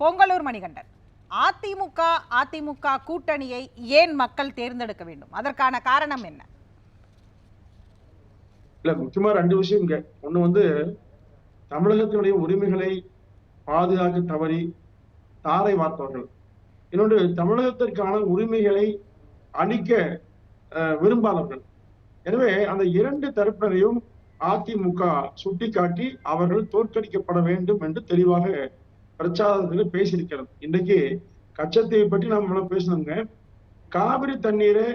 பொங்கலூர் மணிகண்டன். அதிமுக அதிமுக கூட்டணியை ஏன் மக்கள் தேர்ந்தெடுக்க வேண்டும்? அதற்கான காரணம் என்ன? இல்ல முக்கியமா ரெண்டு விஷயம் ஒண்ணு வந்து தமிழகத்தினுடைய உரிமைகளை பாதுகாக்க தவறி தாரை வார்த்தவர்கள். இன்னொன்று தமிழகத்திற்கான உரிமைகளை அளிக்க அஹ், விரும்பாதவர்கள். எனவே அந்த இரண்டு தரப்பினரையும் அதிமுக சுட்டிக்காட்டி அவர்கள் தோற்கடிக்கப்பட வேண்டும் என்று தெளிவாக பிரச்சாரத்தில் பேசியிருக்கிறது. இன்றைக்கு கச்சத்தீவை பற்றி நாம் பேசணுங்க. காவிரி தண்ணீரை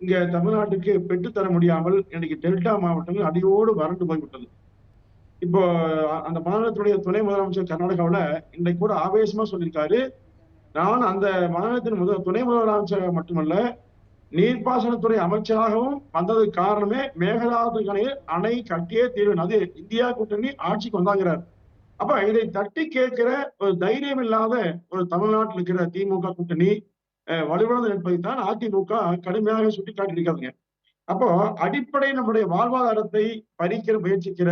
இங்க தமிழ்நாட்டுக்கு பெற்றுத்தர முடியாமல் இன்னைக்கு டெல்டா மாவட்டங்கள் அடியோடு வறண்டு போய்விட்டது. இப்போ அந்த மாநிலத்துடைய துணை முதலமைச்சர் கர்நாடகாவில் இன்றைக்கு கூட ஆவேசமா சொல்லியிருக்காரு. நான் அந்த மாநிலத்தின் முதல் துணை முதலமைச்சர் மட்டுமல்ல நீர்ப்பாசனத்துறை அமைச்சராகவும் வந்ததுக்கு காரணமே மேகதாது அணை கட்டியே தீர்வு. அது இந்தியா கூட்டணி ஆட்சிக்கு வந்தாங்கிறார். அப்ப இதை தட்டி கேட்கிற ஒரு தைரியம் இல்லாத ஒரு தமிழ்நாட்டில் இருக்கிற திமுக கூட்டணி அஹ், வலுவிழந்து நிற்பதைத்தான் அதிமுக கடுமையாக சுட்டிக்காட்டியிருக்காங்க. அப்போ அடிப்படை நம்முடைய வாழ்வாதாரத்தை பறிக்கிற முயற்சிக்கிற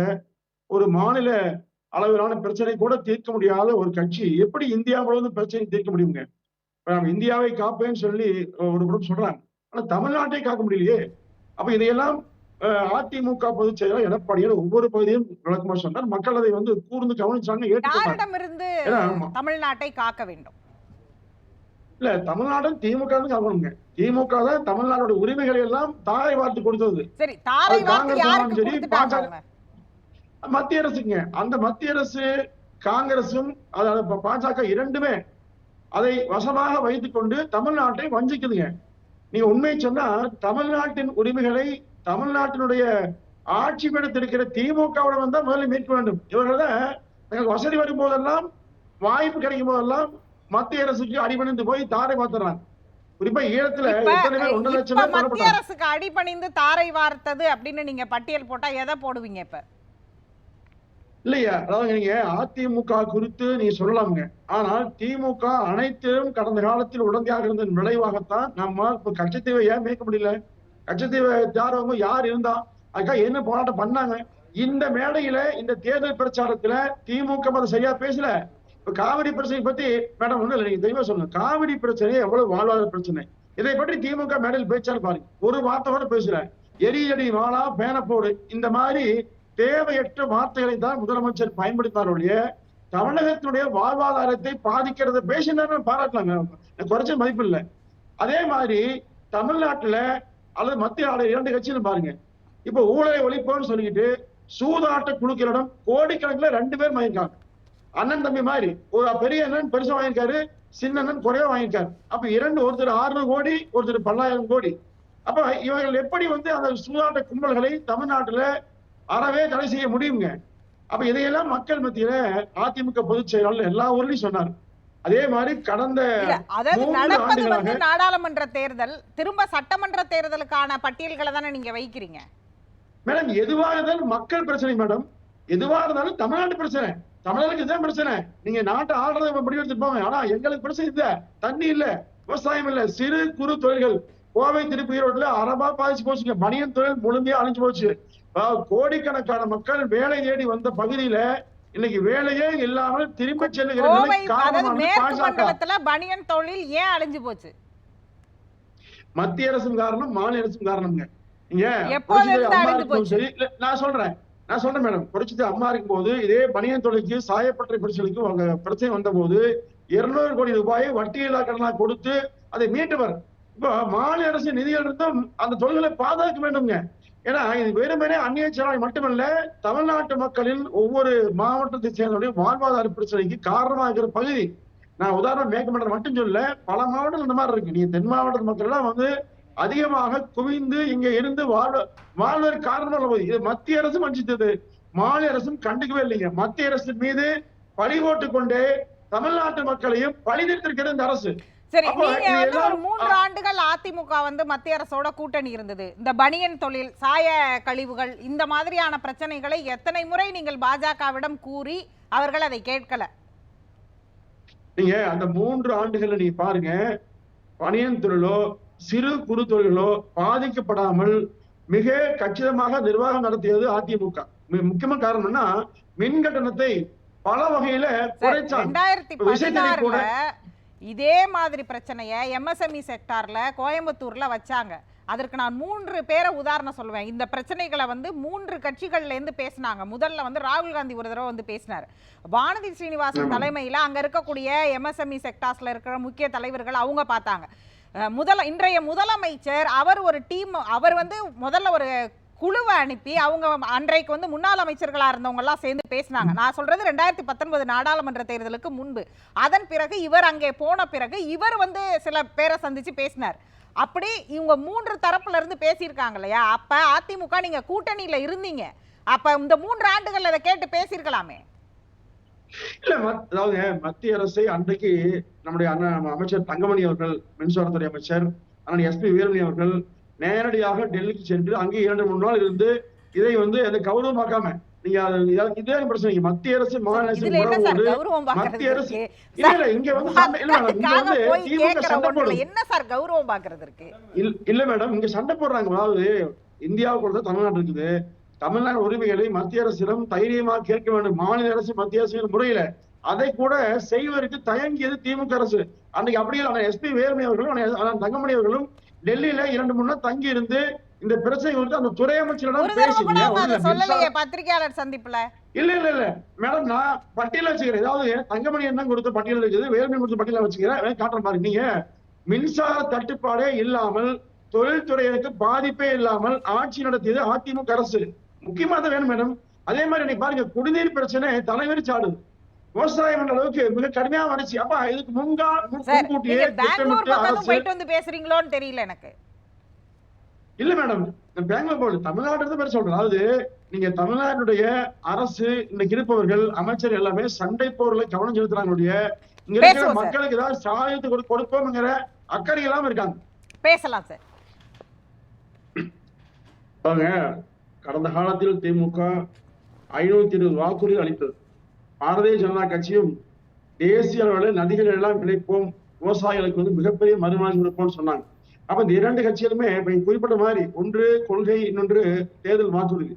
ஒரு மாநில அளவிலான பிரச்சனை கூட தீர்க்க முடியாத ஒரு கட்சி எப்படி இந்தியா முழுவதும் பிரச்சனை தீர்க்க முடியுங்க? நம்ம இந்தியாவை காப்பேன்னு சொல்லி ஒரு குரூப் சொல்றாங்க. ஆனா தமிழ்நாட்டை காக்க முடியலையே. அப்ப இதையெல்லாம் அதிமுக பொதுச் செயலாளர் எடப்பாடியார் ஒவ்வொரு பகுதியும் விளக்கமா சொன்னார். மக்கள் அதை வந்து கூர்ந்து கவனிச்சாங்க. தமிழ்நாட்டை காக்க வேண்டும்? இல்ல தமிழ்நாடும் திமுக காக்கணுங்க. திமுக தான் தமிழ்நாடோட உரிமைகளை எல்லாம் தாரை வார்த்து கொடுத்தது. காங்கிரஸ் சரி, பாஜக. மத்திய அரசுங்க. அந்த மத்திய அரசு காங்கிரசும் அதாவது பாஜக இரண்டுமே அதை வசமாக வைத்துக் கொண்டு தமிழ்நாட்டை வஞ்சிக்குதுங்க. நீங்க உண்மையை சொன்னா தமிழ்நாட்டின் உரிமைகளை தமிழ்நாட்டினுடைய ஆட்சி பீடத்தில் திமுகவோட வந்தா முதல்ல மீட்க வேண்டும். இவர்கள் தான் தங்களுக்கு வசதி வரும் போதெல்லாம் வாய்ப்பு கிடைக்கும் போதெல்லாம் மத்திய அரசுக்கு அடிபணிந்து போய் தாரை பார்த்துறாங்க குறிப்பா ஈழத்துல மத்திய அரசுக்கு அடிபணிந்து தாரை வார்த்தது அப்படின்னு நீங்க பட்டியல் போட்டா எதை போடுவீங்க இப்ப? இல்லையா? அதாவது நீங்க அதிமுக குறித்து நீங்க சொல்லலாமுங்க. ஆனால் திமுக அனைத்திலும் கடந்த காலத்தில் உடந்தையாக இருந்ததன் விளைவாகத்தான் நம்ம இப்ப கட்சித்தீவை ஏன் மேய்க்க முடியல? கட்சத்தீவ யாரவங்க யார் இருந்தா அதுக்காக என்ன போராட்டம் பண்ணாங்க? இந்த மேடையில இந்த தேர்தல் பிரச்சாரத்துல திமுக அதை சரியா பேசல. இப்ப காவிரி பிரச்சனை பத்தி மேடம் ஒண்ணு இல்லை நீங்க தெளிவா சொல்லுங்க. காவிரி பிரச்சனை எவ்வளவு வாழ்வாதார பிரச்சனை. இதை பற்றி திமுக மேடையில் பேச்சாலும் பாருங்க ஒரு வார்த்தையோட பேசல எரியடி வாழா பேனப்போடு இந்த மாதிரி தேவையற்ற வார்த்தைகளை தான் முதலமைச்சர் பயன்படுத்தினார் தமிழகத்தினுடைய வாழ்வாதாரத்தை பாதிக்கிறத பேசினாரு பாராட்டலாங்க குறைச்ச மதிப்பு இல்லை. அதே மாதிரி தமிழ்நாட்டுல அல்லது மத்திய ஆலை இரண்டு கட்சியிலும் பாருங்க. இப்ப ஊழலை ஒழிப்போம்னு சொல்லிக்கிட்டு சூதாட்ட குழுக்களிடம் கோடிக்கணக்கில் ரெண்டு பேர் வாங்கியிருக்காங்க. அண்ணன் தம்பி மாதிரி. ஒரு பெரிய அண்ணன் பெருசா வாங்கியிருக்காரு சின்ன அண்ணன் குறைவா வாங்கியிருக்காரு. அப்ப இரண்டு ஒருத்தர் ஆறுநூறு கோடி ஒருத்தர் பல்லாயிரம் கோடி. அப்ப இவர்கள் எப்படி வந்து அந்த சூதாட்ட கும்பல்களை தமிழ்நாட்டுல அறவே தடை செய்ய முடியுங்க? அப்ப இதையெல்லாம் மக்கள் மத்தியில அதிமுக பொதுச் செயலாளர் எல்லா ஊர்லயும் சொன்னார். அதே மாதிரி கடந்த அதாவது நடப்பது வந்து நாடாளுமன்ற தேர்தல் திரும்ப சட்டமன்ற தேர்தலுக்கான பட்டியல்களை தானே நீங்க வைக்கிறீங்க? மேடம் எதுவாக இருந்தாலும் மக்கள் பிரச்சனை மேடம். எதுவா இருந்தாலும் தமிழ்நாட்டு பிரச்சனை. தமிழருக்கு தான் பிரச்சனை. நீங்க நாட்டை ஆள்றத முடிவெடுத்துட்டு போங்க ஆனா எங்களுக்கு பிரச்சனை இல்ல. தண்ணி இல்ல. விவசாயம் இல்ல. சிறு குறு தொழில்கள். கோவை திருப்பி ஈரோட்டுல அறமா பாதிச்சு போச்சுங்க. மணியன் தொழில் முழுமையா அழிஞ்சு போச்சு. கோடிக்கணக்கான மக்கள் வேலை தேடி வந்த பகுதியில இன்னைக்கு வேலையே இல்லாமல் திரும்ப செல்லுகிற பனியன் தொழில் ஏன் அழிஞ்சு போச்சு? மத்திய அரசும் காரணம் மாநில அரசும் காரணம்ங்க? சரி இல்ல, நான் சொல்றேன். நான் சொல்றேன் மேடம். புரட்சித்து அம்மா இருக்கும்போது இதே பனியன் தொழிலுக்கு சாயப்பட்டறை பிரச்சனைக்கு அவங்க பிரச்சனை வந்த போது இருநூறு கோடி ரூபாயை வட்டியில்லா கடனா கொடுத்து அதை மீட்டவர். இப்போ மாநில அரசு நிதியில் இருந்தும் அந்த தொழில்களை பாதுகாக்க வேண்டும்ங்க. ஏன்னா இது வெறுமனே அந்நிய செலாவணி மட்டுமல்ல தமிழ்நாட்டு மக்களின் ஒவ்வொரு மாவட்டத்தை சேர்ந்தவருடைய வாழ்வாதார பிரச்சனைக்கு காரணமாக இருக்கிற பகுதி. நான் உதாரணம் மேற்கமண்டலம் மட்டும் சொல்ல பல மாவட்டங்கள் இந்த மாதிரி இருக்கு. நீ தென் மாவட்ட மக்கள் எல்லாம் வந்து அதிகமாக குவிந்து இங்க இருந்து வாழ் வாழ்வதற்கு காரணம் போது இது மத்திய அரசு வஞ்சித்தது. மாநில அரசும் கண்டுக்கவே இல்லைங்க. மத்திய அரசு மீது பழி போட்டுக் கொண்டே தமிழ்நாட்டு மக்களையும் பழி தீர்த்திருக்கிறது இந்த அரசு. சரி நீங்க வந்து ஒரு மூன்று ஆண்டுகள் அதிமுக வந்து மத்திய அரசோட கூட்டணி இருந்தது. இந்த பனியன் தொழில் சாய கழிவுகள் இந்த மாதிரியான பிரச்சனைகளை எத்தனை முறை நீங்கள் பாஜகவிடம் கூறி அவர்கள் அதை கேட்கல? நீங்க அந்த மூன்று ஆண்டுகள்ல நீங்க பாருங்க. பணியன் தொழிலோ சிறு குறு தொழிலோ பாதிக்கப்படாமல் மிக கச்சிதமாக நிர்வாகம் நடத்தியது அதிமுக. முக்கியமான காரணம்னா மின் கட்டணத்தை பல வகையில குறைச்சாங்க. இதே மாதிரி பிரச்சனைய எம்எஸ்எம்இ செக்டார்ல கோயம்புத்தூர்ல வச்சாங்க. அதற்கு நான் மூன்று பேரை உதாரணம் சொல்லுவேன் இந்த பிரச்சனைகளை வந்து மூன்று கட்சிகள்ல இருந்து பேசினாங்க. முதல்ல வந்து ராகுல் காந்தி ஒரு தடவை வந்து பேசினார். வானதி ஸ்ரீனிவாசன். தலைமையில அங்க இருக்கக்கூடிய எம்எஸ்எம்இ செக்டார்ஸ்ல இருக்கிற முக்கிய தலைவர்கள் அவங்க பார்த்தாங்க. முதல இன்றைய முதலமைச்சர் அவர் ஒரு டீம் அவர் வந்து முதல்ல ஒரு குழுவை அனுப்பி அவங்க அன்றைக்கு வந்து முன்னாள் அமைச்சர்களா இருந்தவங்க எல்லாம் சேர்ந்து பேசினாங்க. நான் சொல்றது ரெண்டாயிரத்தி பத்தொன்பது நாடாளுமன்ற தேர்தலுக்கு முன்பு. அதன் பிறகு இவர் அங்கே போன பிறகு இவர் வந்து சில பேரை சந்திச்சு பேசினார். அப்படி இவங்க மூன்று தரப்புல இருந்து பேசியிருக்காங்க இல்லையா? அப்ப அதிமுக நீங்க கூட்டணியில இருந்தீங்க. அப்ப இந்த மூன்று ஆண்டுகள் அதை கேட்டு பேசியிருக்கலாமே. இல்ல அதாவது மத்திய அரசை அன்றைக்கு நம்முடைய அண்ணன் அமைச்சர் தங்கமணி அவர்கள் மின்சாரத்துறை அமைச்சர் அண்ணன் எஸ்பி வீரமணி அவர்கள் நேரடியாக டெல்லிக்கு சென்று அங்கே இரண்டு மூணு நாள் இருந்து இதை வந்து அதை கௌரவமாக்காம நீங்க அது இத- பிரச்சனை. மத்திய அரசு மாநில அரசு கௌரவம் மத்திய அரசு இல்ல இங்க வந்து இங்க சண்டை போடுது என்ன சார் கௌரவம் பாக்குறதுக்கு இல்ல- இல்ல மேடம் இங்க சண்டை போடுறாங்க. அதாவது இந்தியாவுக்குள்ள தமிழ்நாடு இருக்குது. தமிழ்நாடு உரிமைகளை மத்திய அரசிடம் தைரியமா கேட்க வேண்டும். மாநில அரசு மத்திய அரசு முறையில அதை கூட செய்வதற்கு தயங்கியது திமுக அரசு. அன்னைக்கு அப்படியே எஸ்பி வேலுமணி அவர்களும் தங்கமணி அவர்களும் டெல்லியில இரண்டு மூணு நாள் தங்கி இருந்து இந்த பிரச்சனை குறித்து அந்த துறை அமைச்சரிடம் ஒரு தடவை கூட பேசி அவங்க அதை ஒண்ணுல சொல்லலையே மின்சார- பத்திரிகையாளர் சந்திப்புல. இல்ல இல்ல இல்ல. மேடம் நான் பட்டியல வச்சுக்கிறேன். ஏதாவது தங்கமணி என்ன கொடுத்த பட்டியல் இருக்குது வேலுமணி கொடுத்த பட்டியல வச்சுக்கிறேன். காட்டுறேன் பாருங்க நீங்க மின்சார தட்டுப்பாடே இல்லாமல் தொழில்துறையினருக்கு பாதிப்பே இல்லாமல் ஆட்சி நடத்தியது அதிமுக அரசு. முக்கியமா தான் வேணும் மேடம். அதே மாதிரி இன்னைக்கு பாருங்க குடிநீர் பிரச்சனை தலைவரி சாடுது. விவசாயம் அளவுக்கு மிக கடுமையா வந்துச்சு. அப்ப இதுக்கு சார் முன்கூட்டியே போயிட்டு வந்து பேசுறீங்களோன்னு தெரியல எனக்கு. இல்ல மேடம் நான் பெங்களூர் போல தமிழ்நாடு இருந்து பேர் சொல்றேன். அதாவது நீங்க தமிழ்நாட்டுடைய அரசு இன்னைக்கு இருப்பவர்கள் அமைச்சர் எல்லாமே சண்டை போர்ல கவனம் செலுத்துறாங்க ஒழிய இங்க இருக்கிற. மக்களுக்கு ஏதாவது சாயத்தை கொடு- கொடுப்போம்ங்கிற அக்கறை இல்லாம இருக்காங்க. பேசலாம் சார். பாருங்க கடந்த காலத்தில் திமுக ஐநூத்தி இருபது வாக்குறுதி அளித்தது. பாரதிய ஜனதா கட்சியும் தேசிய அளவில் நதிகள் எல்லாம் இணைப்போம் விவசாயிகளுக்கு வந்து மிகப்பெரிய மறுமாறி கொடுப்போம்னு சொன்னாங்க. அப்ப இந்த இரண்டு கட்சிகளுமே இப்ப குறிப்பிட்ட மாதிரி ஒன்று கொள்கை இன்னொன்று தேர்தல் வாக்குறுதி.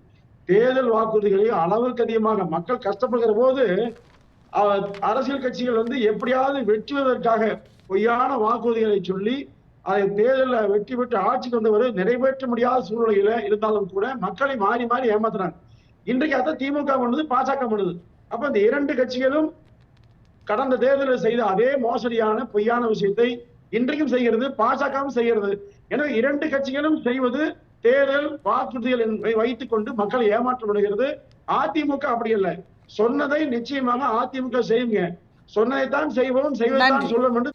தேர்தல் வாக்குறுதிகளை அளவுக்கு அதிகமாக மக்கள் கஷ்டப்படுகிற போது அரசியல் கட்சிகள் வந்து எப்படியாவது வெற்றுவதற்காக பொய்யான வாக்குறுதிகளை சொல்லி அதை தேர்தலில் வெற்றி பெற்று ஆட்சிக்கு வந்தவர் நிறைவேற்ற முடியாத சூழ்நிலையில இருந்தாலும் கூட மக்களை மாறி மாறி ஏமாத்துறாங்க. இன்றைக்கு அதை திமுக பண்ணுது பாஜக பண்ணுது. அப்ப இந்த இரண்டு கட்சிகளும் கடந்த தேர்தலில் செய்த அதே மோசடியான பொய்யான விஷயத்தை இன்றைக்கும் செய்கிறது பாஜகவும் செய்கிறது. எனவே இரண்டு கட்சிகளும் செய்வது தேர்தல் வாக்குறுதிகள் வைத்துக் கொண்டு மக்களை ஏமாற்றம் விடுகிறது. அதிமுக அப்படி இல்லை சொன்னதை நிச்சயமாக அதிமுக செய்யுங்க. சொன்னதைத்தான் செய்வோம் செய்வதைத்தான். சொல்லும் என்று